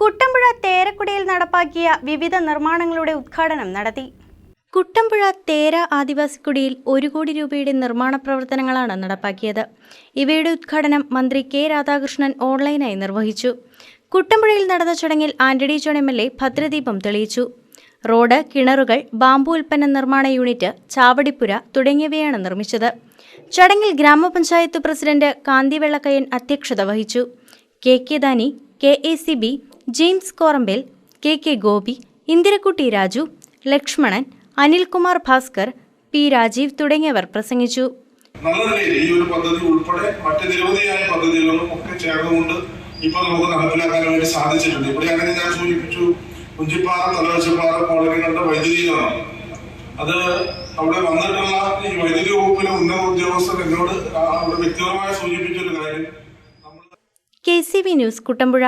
കുട്ടമ്പുഴ തേരക്കുടയിൽ നടപ്പാക്കിയ വിവിധ നിർമ്മാണങ്ങളുടെ ഉദ്ഘാടനം നടത്തി. കുട്ടമ്പുഴ തേര ആദിവാസിക്കുടിയിൽ ഒരു കോടി രൂപയുടെ നിർമ്മാണ പ്രവർത്തനങ്ങളാണ് നടപ്പാക്കിയത്. ഇവയുടെ ഉദ്ഘാടനം മന്ത്രി കെ രാധാകൃഷ്ണൻ ഓൺലൈനായി നിർവഹിച്ചു. കുട്ടമ്പുഴയിൽ നടന്ന ചടങ്ങിൽ Antony John M L A ഭദ്രദീപം തെളിയിച്ചു. റോഡ് കിണറുകൾ ബാമ്പു ഉൽപ്പന്ന നിർമ്മാണ യൂണിറ്റ് ചാവടിപ്പുര തുടങ്ങിയവയാണ് നിർമ്മിച്ചത്. ചടങ്ങിൽ ഗ്രാമപഞ്ചായത്ത് പ്രസിഡന്റ് കാന്തി വെള്ളക്കയൻ അധ്യക്ഷത വഹിച്ചു. K K Dani K A C B James Korambel K K Gopi Indirakutty Raju Lakshmanan Anilkumar Bhaskar P Rajeev തുടങ്ങിയവർ പ്രസംഗിച്ചു. നല്ല നിലയിൽ ഈ ഒരു പദ്ധതി ഉൾപ്പെടെ മറ്റ് നിരവധിയായ പദ്ധതികളും ഒക്കെ ചേർന്നുകൊണ്ട് ഇപ്പൊ നമുക്ക് നടപ്പിലാക്കാൻ വേണ്ടി സാധിച്ചിട്ടുണ്ട്. ഇവിടെ അങ്ങനെ ഞാൻ സൂചിപ്പിച്ചു കുഞ്ചിപ്പാറ തലവച്ചപ്പാറ കോളനികളുടെ വൈദ്യുതീകരണം. അത് അവിടെ വന്നിട്ടുള്ള ഈ വൈദ്യുതി വകുപ്പിലെ ഉന്നത ഉദ്യോഗസ്ഥർ എന്നോട് അവിടെ വ്യക്തിപരമായി സൂചിപ്പിച്ചൊരു കാര്യം. K C V news Kuttampuzha.